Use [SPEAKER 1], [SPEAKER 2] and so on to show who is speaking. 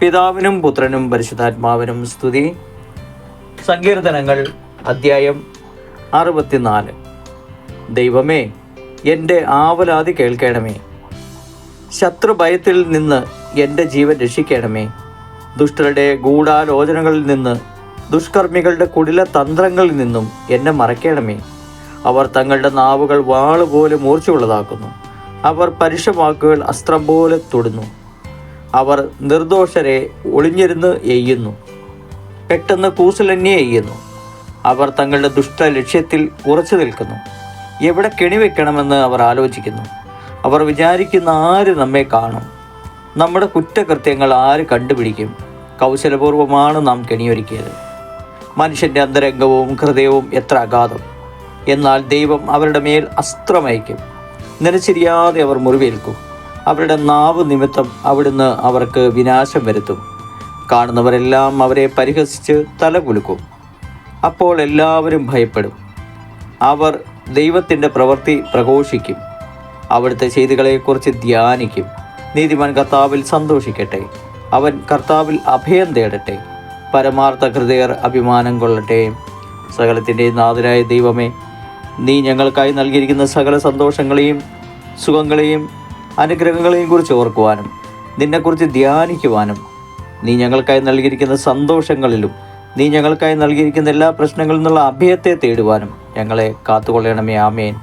[SPEAKER 1] പിതാവിനും പുത്രനും പരിശുദ്ധാത്മാവിനും സ്തുതി. സങ്കീർത്തനങ്ങൾ അദ്ധ്യായം അറുപത്തിനാല്. ദൈവമേ എന്റെ ആവലാതി കേൾക്കണമേ. ശത്രുഭയത്തിൽ നിന്ന് എന്റെ ജീവൻ രക്ഷിക്കണമേ. ദുഷ്ടരുടെ ഗൂഢാലോചനകളിൽ നിന്ന് ദുഷ്കർമ്മികളുടെ കുടില തന്ത്രങ്ങളിൽ നിന്നും എന്നെ മറയ്ക്കണമേ. അവർ തങ്ങളുടെ നാവുകൾ വാളുപോലെ മൂർച്ചയുള്ളതാക്കുന്നു. അവർ പരുഷവാക്കുകൾ അസ്ത്രം പോലെ തൊടുന്നു. അവർ നിർദോഷരെ ഒളിഞ്ഞിരുന്ന് എയ്യുന്നു. പെട്ടെന്ന് കൂസലന്യെ എയ്യുന്നു. അവർ തങ്ങളുടെ ദുഷ്ട ലക്ഷ്യത്തിൽ ഉറച്ചു നിൽക്കുന്നു. എവിടെ കെണിവെക്കണമെന്ന് അവർ ആലോചിക്കുന്നു. അവർ വിചാരിക്കുന്ന ആര് നമ്മെ കാണും? നമ്മുടെ കുറ്റകൃത്യങ്ങൾ ആര് കണ്ടുപിടിക്കും? കൗശലപൂർവമാണ് നാം കെണിയൊരുക്കിയത്. മനുഷ്യന്റെ അന്തരംഗവും ഹൃദയവും എത്ര അഗാധം. എന്നാൽ ദൈവം അവരുടെ മേൽ അസ്ത്രമയക്കും. നിലച്ചിരിയാതെ അവർ മുറിവേൽക്കും. അവരുടെ നാവ് നിമിത്തം അവിടുന്ന് അവർക്ക് വിനാശം വരുത്തും. കാണുന്നവരെല്ലാം അവരെ പരിഹസിച്ച് തല കുലുക്കും. അപ്പോൾ എല്ലാവരും ഭയപ്പെടും. അവർ ദൈവത്തിന്റെ പ്രവൃത്തി പ്രഘോഷിക്കും. അവിടുത്തെ ചെയ്തികളെക്കുറിച്ച് ധ്യാനിക്കും. നീതിമാൻ കർത്താവിൽ സന്തോഷിക്കട്ടെ. അവൻ കർത്താവിൽ അഭയം തേടട്ടെ. പരമാർത്ഥ ഹൃദയർ അഭിമാനം കൊള്ളട്ടെ. സകലത്തിന്റെ നാഥനായ ദൈവമേ നീ ഞങ്ങൾക്കായി നൽകിയിരിക്കുന്ന സകല സന്തോഷങ്ങളെയും സുഖങ്ങളെയും അനുഗ്രഹങ്ങളെയും കുറിച്ച് ഓർക്കുവാനും നിന്നെക്കുറിച്ച് ധ്യാനിക്കുവാനും നീ ഞങ്ങൾക്കായി നൽകിയിരിക്കുന്ന സന്തോഷങ്ങളിലും നീ ഞങ്ങൾക്കായി നൽകിയിരിക്കുന്ന എല്ലാ പ്രശ്നങ്ങളിൽ നിന്നുള്ള അഭയത്തെ തേടുവാനും ഞങ്ങളെ കാത്തുകൊള്ളണമേ. ആമേൻ.